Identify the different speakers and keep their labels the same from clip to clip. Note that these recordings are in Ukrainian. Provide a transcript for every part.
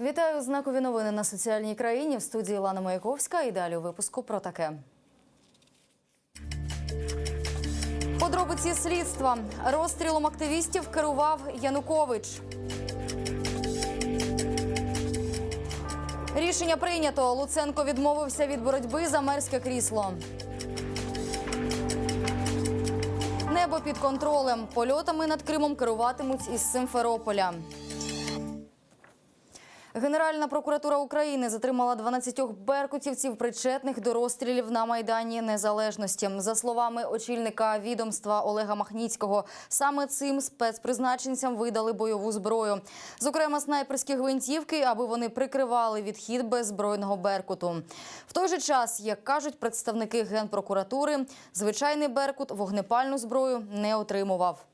Speaker 1: Вітаю знакові новини на соціальній країні в студії Лана Маяковська. І далі у випуску про таке. Подробиці слідства. Розстрілом активістів керував Янукович. Рішення прийнято. Луценко відмовився від боротьби за мерське крісло. Небо під контролем. Польотами над Кримом керуватимуть із Симферополя. Генеральна прокуратура України затримала 12 беркутівців, причетних до розстрілів на майдані Незалежності. За словами очільника відомства Олега Махніцького, саме цим спецпризначенцям видали бойову зброю, зокрема снайперські гвинтівки, аби вони прикривали відхід беззбройного беркуту. В той же час, як кажуть представники генпрокуратури, звичайний беркут вогнепальну зброю не отримував.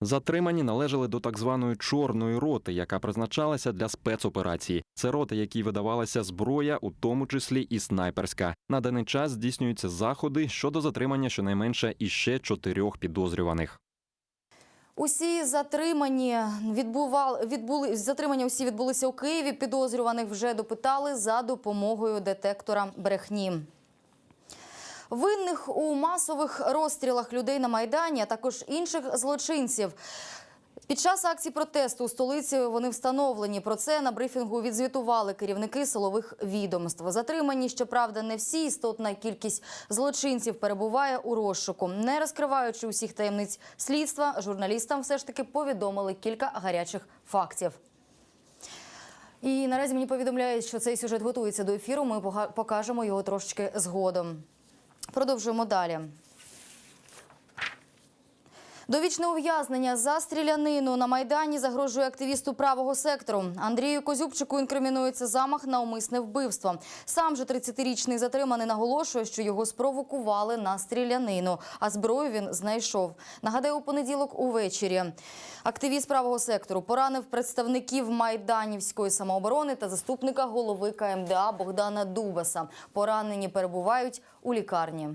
Speaker 2: Затримані належали до так званої чорної роти, яка призначалася для спецоперації. Це рота, якій видавалася зброя, у тому числі і снайперська. На даний час здійснюються заходи щодо затримання щонайменше іще чотирьох підозрюваних.
Speaker 1: Усі затримані відбували відбули затримання. Усі відбулися у Києві. Підозрюваних вже допитали за допомогою детектора брехні. Винних у масових розстрілах людей на майдані, а також інших злочинців. Під час акції протесту у столиці вони встановлені. Про це на брифінгу відзвітували керівники силових відомств. Затримані, щоправда, не всі істотна кількість злочинців перебуває у розшуку. Не розкриваючи усіх таємниць слідства, журналістам все ж таки повідомили кілька гарячих фактів. І наразі мені повідомляють, що цей сюжет готується до ефіру. Ми покажемо його трошечки згодом. Продовжуємо далі. Довічне ув'язнення за стрілянину на майдані загрожує активісту правого сектору. Андрію Козюбчику інкримінується замах на умисне вбивство. Сам же 30-річний затриманий наголошує, що його спровокували на стрілянину, а зброю він знайшов. Нагадаю, у понеділок увечері активіст правого сектору поранив представників майданівської самооборони та заступника голови КМДА Богдана Дубаса. Поранені перебувають у лікарні.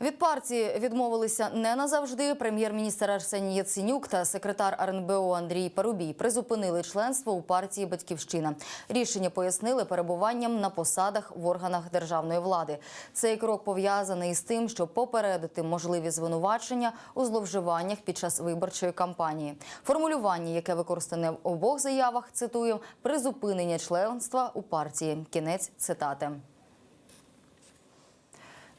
Speaker 1: Від партії відмовилися не назавжди. Прем'єр-міністр Арсеній Яценюк та секретар РНБО Андрій Парубій призупинили членство у партії Батьківщина. Рішення пояснили перебуванням на посадах в органах державної влади. Цей крок пов'язаний із тим, щоб попередити можливі звинувачення у зловживаннях під час виборчої кампанії. Формулювання, яке використане в обох заявах, цитую призупинення членства у партії. Кінець цитати.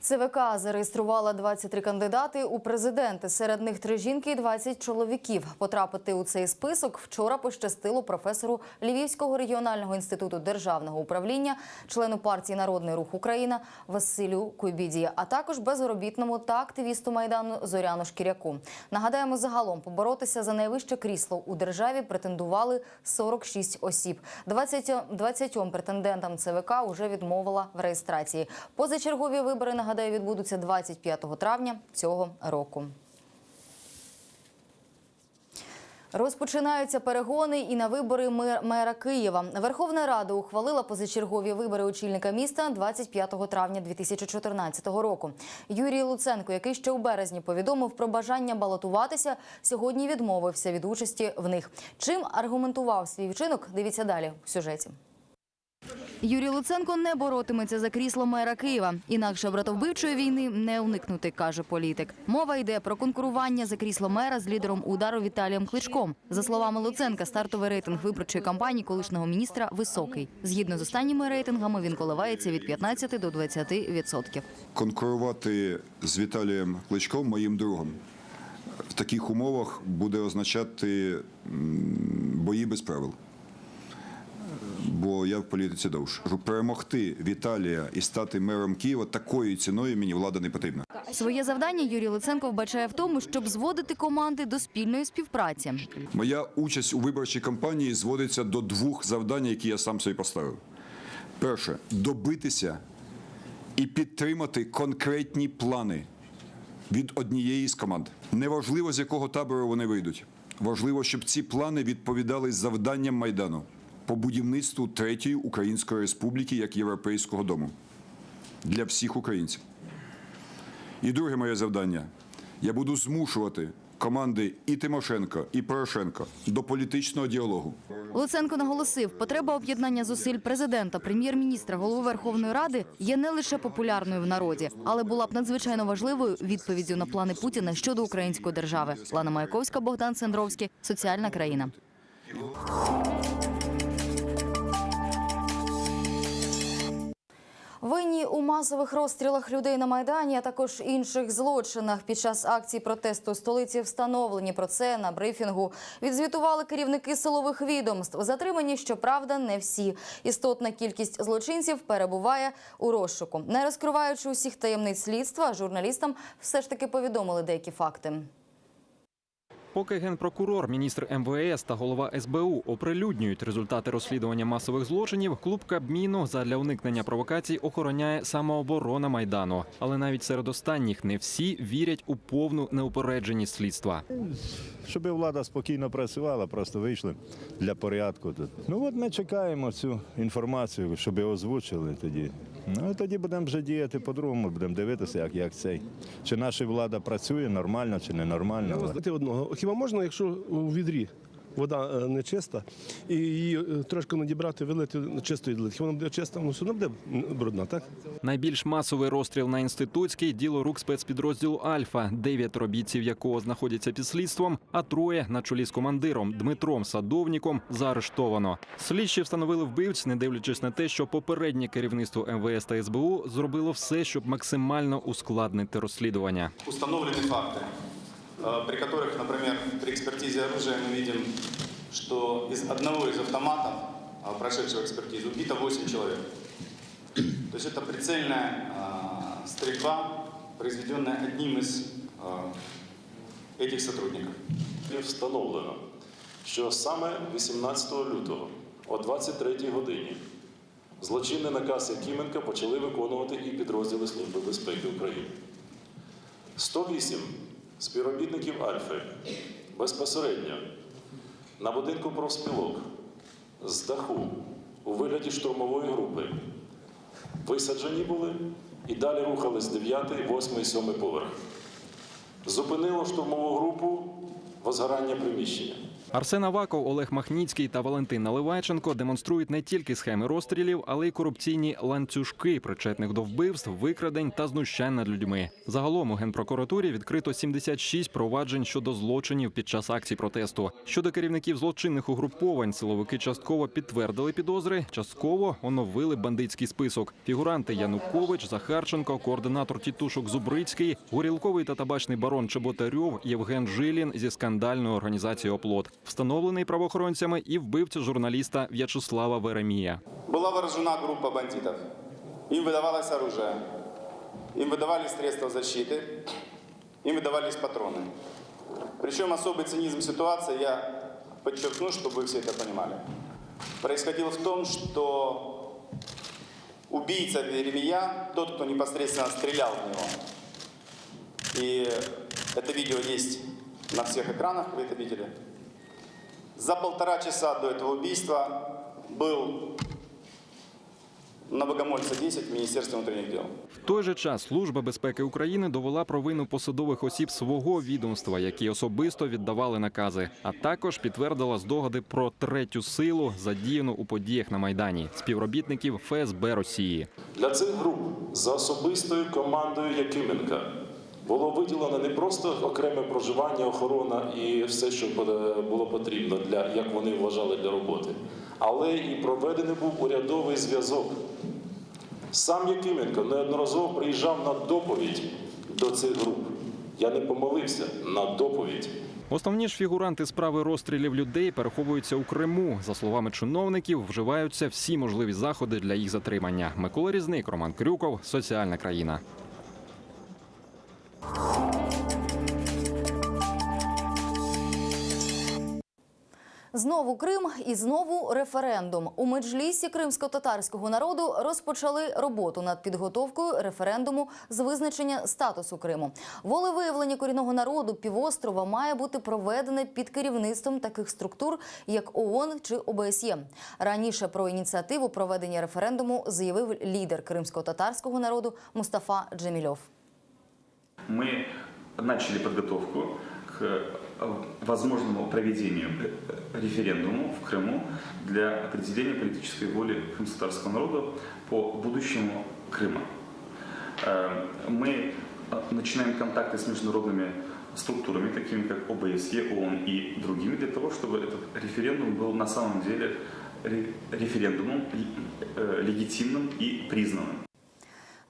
Speaker 1: ЦВК зареєструвала 23 кандидати у президенти. Серед них три жінки і 20 чоловіків. Потрапити у цей список вчора пощастило професору Львівського регіонального інституту державного управління, члену партії Народний рух Україна Василю Куйбіді, а також безробітному та активісту майдану Зоряну Шкіряку. Нагадаємо, загалом поборотися за найвище крісло у державі претендували 46 осіб. 20, 20 претендентам ЦВК уже відмовила в реєстрації. Позачергові вибори нагадаю відбудуться 25 травня цього року. Розпочинаються перегони і на вибори мер- мера Києва. Верховна Рада ухвалила позачергові вибори очільника міста 25 травня 2014 року. Юрій Луценко, який ще у березні повідомив про бажання балотуватися, сьогодні відмовився від участі в них. Чим аргументував свій вчинок? Дивіться далі в сюжеті. Юрій Луценко не боротиметься за крісло мера Києва. Інакше братовбивчої війни не уникнути, каже політик. Мова йде про конкурування за крісло мера з лідером удару Віталієм Кличком. За словами Луценка, стартовий рейтинг виборчої кампанії колишнього міністра високий. Згідно з останніми рейтингами, він коливається від 15 до 20 відсотків.
Speaker 3: конкурувати з Віталієм Кличком, моїм другом, в таких умовах буде означати бої без правил. Бо я в політиці довше. Перемогти Віталія і стати мером Києва такою ціною мені влада не потрібна.
Speaker 1: Своє завдання Юрій Луценко вбачає в тому, щоб зводити команди до спільної співпраці.
Speaker 3: Моя участь у виборчій кампанії зводиться до двох завдань, які я сам собі поставив. Перше добитися і підтримати конкретні плани від однієї з команд. Неважливо, з якого табору вони вийдуть. Важливо, щоб ці плани відповідали завданням Майдану по будівництву третьої Української республіки як Європейського дому для всіх українців. І друге моє завдання Я буду змушувати команди і Тимошенко, і Порошенко до політичного діалогу.
Speaker 1: Луценко наголосив, потреба об'єднання зусиль президента, прем'єр-міністра, голови Верховної Ради є не лише популярною в народі, але була б надзвичайно важливою відповіддю на плани Путіна щодо української держави. Лана Маяковська, Богдан Сендровський, соціальна країна. Винні у масових розстрілах людей на майдані, а також інших злочинах під час акцій протесту столиці встановлені про це на брифінгу. Відзвітували керівники силових відомств. Затримані, щоправда, не всі. Істотна кількість злочинців перебуває у розшуку. Не розкриваючи усіх таємниць слідства, журналістам все ж таки повідомили деякі факти.
Speaker 2: Поки генпрокурор, міністр МВС та голова СБУ оприлюднюють результати розслідування масових злочинів, клуб Кабміну задля уникнення провокацій охороняє самооборона майдану. Але навіть серед останніх не всі вірять у повну неупередженість слідства.
Speaker 4: щоб влада спокійно працювала, просто вийшли для порядку. Ну от ми чекаємо цю інформацію, щоб озвучили тоді. Ну тоді будемо вже діяти по-другому, будемо дивитися, як, як цей. Чи наша влада працює нормально, чи ненормально.
Speaker 5: Я знати одного. Хіба можна, якщо у відрі вода е, нечиста, і її е, трошки надібрати, вилити чистої долити? Хіба вона буде чиста, ну все одно буде м, брудна, так?
Speaker 2: Найбільш масовий розстріл на інститутський діло рук спецпідрозділу Альфа, дев'ятеро бійців якого знаходяться під слідством, а троє на чолі з командиром Дмитром Садовніком заарештовано. Слідчі встановили вбивць, не дивлячись на те, що попереднє керівництво МВС та СБУ зробило все, щоб максимально ускладнити розслідування.
Speaker 6: Установлены факты, э, при которых, например, при экспертизе оружия мы видим, что из одного из автоматов, э, прошедшего экспертизу, убито 8 человек. То есть это прицельная э, стрельба, произведенная одним из э, этих сотрудников.
Speaker 7: І встановлено, що саме 18 лютого о 23 годині злочинний наказ Якименка почали виконувати і підрозділи Служби безпеки України. 108 співробітників Альфи. Безпосередньо. На будинку профспілок. З даху. У вигляді штурмової групи. Висаджені були і далі рухались 9, 8, 7 поверх. Зупинило штурмову групу возгорання приміщення.
Speaker 2: Арсен Аваков, Олег Махніцький та Валентин Наливайченко демонструють не тільки схеми розстрілів, але й корупційні ланцюжки, причетних до вбивств, викрадень та знущань над людьми. Загалом у генпрокуратурі відкрито 76 проваджень щодо злочинів під час акцій протесту. Щодо керівників злочинних угруповань, силовики частково підтвердили підозри, частково оновили бандитський список. Фігуранти Янукович, Захарченко, координатор тітушок Зубрицький, горілковий та табачний барон Чеботарьов, Євген Жилін зі скандальної організації Оплот, встановлений правоохоронцями і вбивця журналіста В'ячеслава Веремія.
Speaker 6: Была вооружена группа бандитов. Им выдавалось оружие, им выдавались средства защиты, им выдавались патроны. Причем особый цинизм ситуации, я подчеркну, чтобы вы все это понимали, происходил в том, что убийца Веремия, тот, кто непосредственно стрелял в него, и это видео есть на всех экранах, вы это видели, за полтора часа до этого убийства был на Богомольца 10 в Министерстве внутренних дел.
Speaker 2: В той же час Служба безпеки України довела провину посадових осіб свого відомства, які особисто віддавали накази, а також підтвердила здогади про третю силу, задіяну у подіях на майдані співробітників ФСБ Росії.
Speaker 7: Для цих груп за особистою командою Якименка було виділено не просто окреме проживання, охорона і все, що було потрібно для як вони вважали для роботи, але і проведений був урядовий зв'язок. Сам Якименко неодноразово приїжджав на доповідь до цих груп. Я не помилився на доповідь.
Speaker 2: Основні ж фігуранти справи розстрілів людей переховуються у Криму. За словами чиновників, вживаються всі можливі заходи для їх затримання. Микола Різник, Роман Крюков, соціальна країна.
Speaker 1: Знову Крим і знову референдум. У меджлісі кримсько-татарського народу розпочали роботу над підготовкою референдуму з визначення статусу Криму. Волевиявлення корінного народу півострова має бути проведене під керівництвом таких структур, як ООН чи ОБСЄ. Раніше про ініціативу проведення референдуму заявив лідер кримсько-татарського народу Мустафа Джемільов.
Speaker 8: Мы начали подготовку к э, возможному проведению э, референдуму в Крыму для определения политической воли крымско-татарского народа по будущему Крыма. Э, Мы э, начинаем контакты с международными структурами, такими как ОБСЕ, ООН и другими, для того, чтобы этот референдум был на самом деле ре- референдумом э, легитимным и признанным.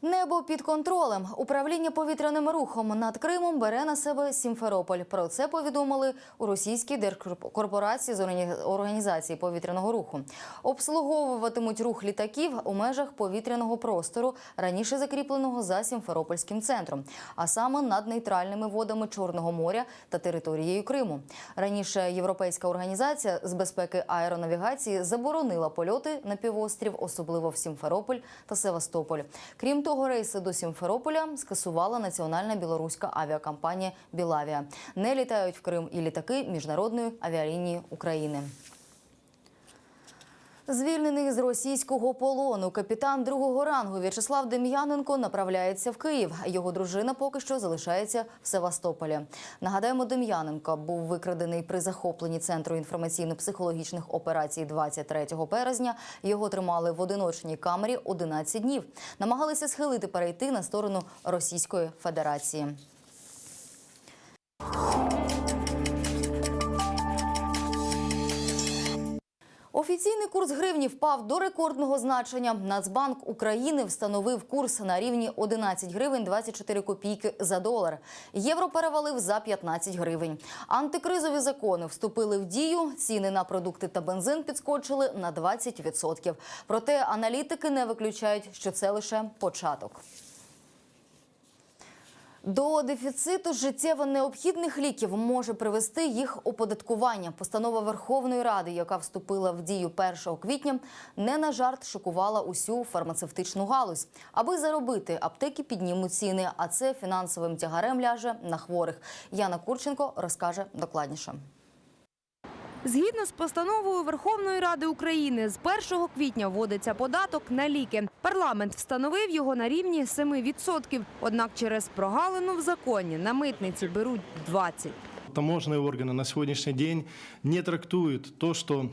Speaker 1: Небо під контролем. Управління повітряним рухом над Кримом бере на себе Сімферополь. Про це повідомили у російській держкорпорації з органі- організації повітряного руху. Обслуговуватимуть рух літаків у межах повітряного простору, раніше закріпленого за Сімферопольським центром, а саме над нейтральними водами Чорного моря та територією Криму. Раніше Європейська організація з безпеки аеронавігації заборонила польоти на півострів, особливо в Сімферополь та Севастополь. Крім того, рейси до Сімферополя скасувала національна білоруська авіакомпанія Білавія. Не літають в Крим і літаки міжнародної авіалінії України. Звільнений з російського полону капітан другого рангу В'ячеслав Дем'яненко направляється в Київ. Його дружина поки що залишається в Севастополі. Нагадаємо, Дем'яненко був викрадений при захопленні центру інформаційно-психологічних операцій 23 березня. Його тримали в одиночній камері 11 днів. Намагалися схилити перейти на сторону Російської Федерації. Офіційний курс гривні впав до рекордного значення. Нацбанк України встановив курс на рівні 11 гривень 24 копійки за долар. Євро перевалив за 15 гривень. Антикризові закони вступили в дію. Ціни на продукти та бензин підскочили на 20%. Проте аналітики не виключають, що це лише початок. До дефіциту життєво необхідних ліків може привести їх оподаткування. Постанова Верховної Ради, яка вступила в дію 1 квітня, не на жарт шокувала усю фармацевтичну галузь. Аби заробити, аптеки піднімуть ціни, а це фінансовим тягарем ляже на хворих. Яна Курченко розкаже докладніше.
Speaker 9: Згідно з постановою Верховної Ради України, з 1 квітня вводиться податок на ліки. Парламент встановив його на рівні 7%. Однак через прогалину в законі на митниці беруть 20%.
Speaker 10: Таможенные органы на сегодняшний день не трактуют то, что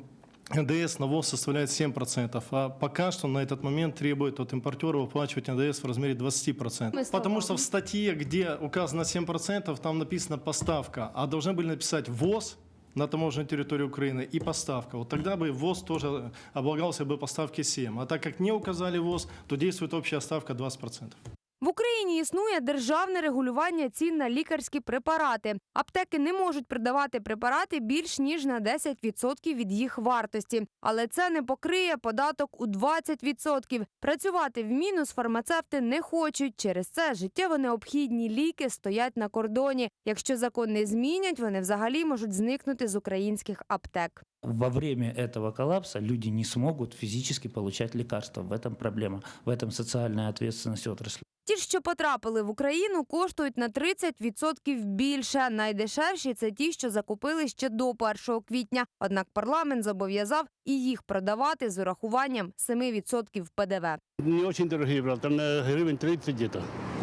Speaker 10: НДС на ВОЗ составляет 7%, а пока что на этот момент требует от импортера выплачивать НДС в размере 20%. Потому что в статье, где указано 7%, там написано поставка, а должны были написать ВОЗ на таможенной территории Украины и поставка. Вот тогда бы ВОЗ тоже облагался бы поставки 7. А так как не указали ВОЗ, то действует общая ставка 20%.
Speaker 9: В Україні існує державне регулювання цін на лікарські препарати. Аптеки не можуть продавати препарати більш ніж на 10% від їх вартості, але це не покриє податок у 20%. Працювати в мінус фармацевти не хочуть. Через це життєво необхідні ліки стоять на кордоні. Якщо закон не змінять, вони взагалі можуть зникнути з українських аптек.
Speaker 11: Во время этого коллапса люди не смогут физически получать лекарства. В этом проблема, в этом социальная ответственность отрасли.
Speaker 9: Ті, що потрапили в Україну, коштують на 30% більше. Найдешевші це ті, що закупили ще до 1 квітня. Однак парламент зобов'язав і їх продавати з урахуванням 7% ПДВ.
Speaker 5: Не очень дорогие, брат, там на гривен 30 где-то.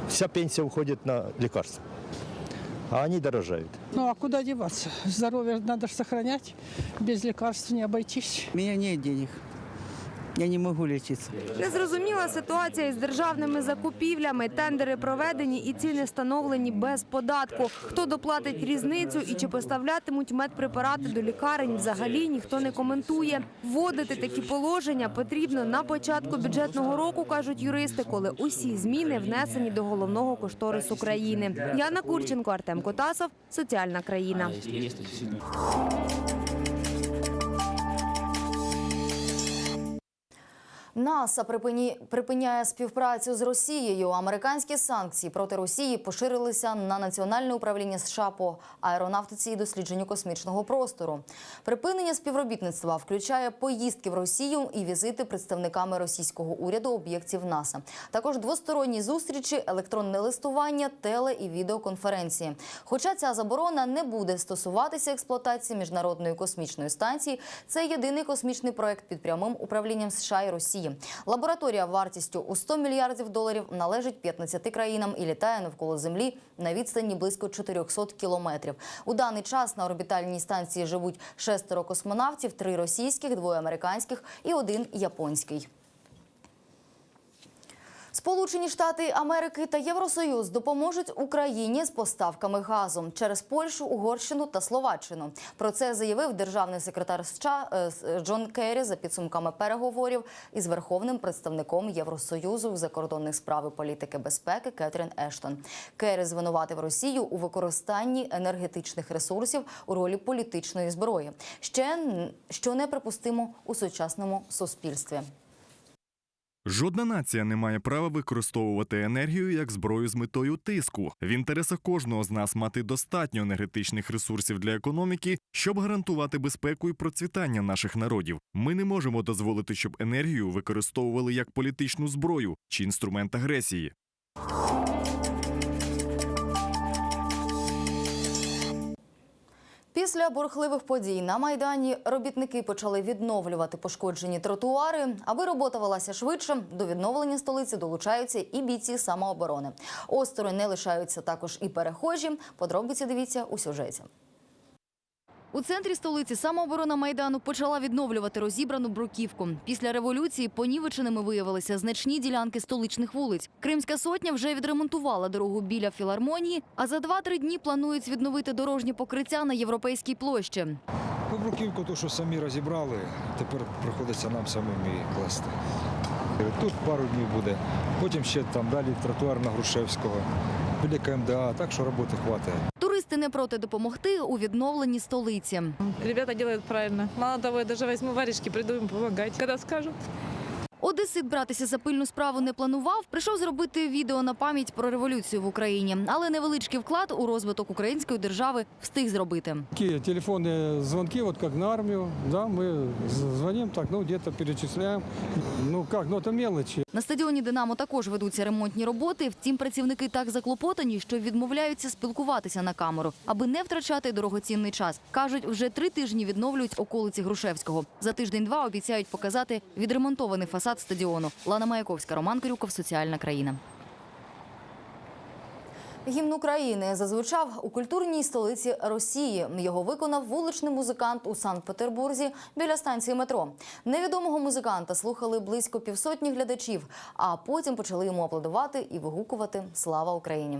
Speaker 12: Вся пенсия уходит на лекарства, а они дорожают.
Speaker 13: Ну а куда деваться? Здоровье надо же сохранять. Без лекарств не обойтись.
Speaker 14: У меня нет денег. Я не могу лечиться.
Speaker 9: Незрозуміла ситуація із державними закупівлями. Тендери проведені і ціни встановлені без податку. Хто доплатить різницю і чи поставлятимуть медпрепарати до лікарень, взагалі ніхто не коментує. Вводити такі положення потрібно на початку бюджетного року, кажуть юристи, коли усі зміни внесені до головного кошторису країни. Яна Курченко, Артем Котасов, соціальна країна.
Speaker 1: НАСА припині... припиняє співпрацю з Росією. Американські санкції проти Росії поширилися на національне управління США по аеронавтиці і дослідженню космічного простору. Припинення співробітництва включає поїздки в Росію і візити представниками російського уряду об'єктів НАСА. Також двосторонні зустрічі, електронне листування, теле і відеоконференції. Хоча ця заборона не буде стосуватися експлуатації міжнародної космічної станції, це єдиний космічний проект під прямим управлінням США і Росії. Росії. Лабораторія вартістю у 100 мільярдів доларів належить 15 країнам і літає навколо землі на відстані близько 400 кілометрів. У даний час на орбітальній станції живуть шестеро космонавтів: три російських, двоє американських і один японський. Сполучені Штати Америки та Євросоюз допоможуть Україні з поставками газу через Польщу, Угорщину та Словаччину. Про це заявив державний секретар США е, Джон Керрі за підсумками переговорів із верховним представником Євросоюзу у закордонних справ і політики безпеки Кетрін Ештон. Керрі звинуватив Росію у використанні енергетичних ресурсів у ролі політичної зброї, ще що неприпустимо у сучасному суспільстві.
Speaker 15: Жодна нація не має права використовувати енергію як зброю з метою тиску. В інтересах кожного з нас мати достатньо енергетичних ресурсів для економіки, щоб гарантувати безпеку і процвітання наших народів. Ми не можемо дозволити, щоб енергію використовували як політичну зброю чи інструмент агресії.
Speaker 1: Після бурхливих подій на майдані робітники почали відновлювати пошкоджені тротуари. Аби робота велася швидше, до відновлення столиці долучаються і бійці самооборони. Осторонь не лишаються також і перехожі. Подробиці дивіться у сюжеті. У центрі столиці самооборона майдану почала відновлювати розібрану бруківку. Після революції понівеченими виявилися значні ділянки столичних вулиць. Кримська сотня вже відремонтувала дорогу біля філармонії, а за 2-3 дні планують відновити дорожнє покриття на європейській площі.
Speaker 16: Ну, бруківку, то, що самі розібрали, тепер приходиться нам самим її класти. Тут пару днів буде, потім ще там далі тротуар на Грушевського, біля КМДА, так що роботи хватає.
Speaker 1: Туристи не проти допомогти у відновленні столиці.
Speaker 17: Ребята роблять правильно. Мало того, я даже візьму варішки, прийду їм допомагати, коли скажут.
Speaker 1: Одесит братися за пильну справу не планував. Прийшов зробити відео на пам'ять про революцію в Україні, але невеличкий вклад у розвиток української держави встиг зробити.
Speaker 18: Такие телефонные звонки, вот как на армию, да, мы з- звоним так, ну где-то перечисляем. Ну как, ну это мелочи.
Speaker 1: На стадіоні Динамо також ведуться ремонтні роботи. Втім, працівники так заклопотані, що відмовляються спілкуватися на камеру, аби не втрачати дорогоцінний час. кажуть, вже три тижні відновлюють околиці Грушевського. За тиждень-два обіцяють показати відремонтований фасад стадіону. Лана Маяковська, Роман Кирюков, Соціальна країна. Гімн України зазвучав у культурній столиці Росії. Його виконав вуличний музикант у Санкт-Петербурзі біля станції метро. Невідомого музиканта слухали близько півсотні глядачів, а потім почали йому аплодувати і вигукувати Слава Україні.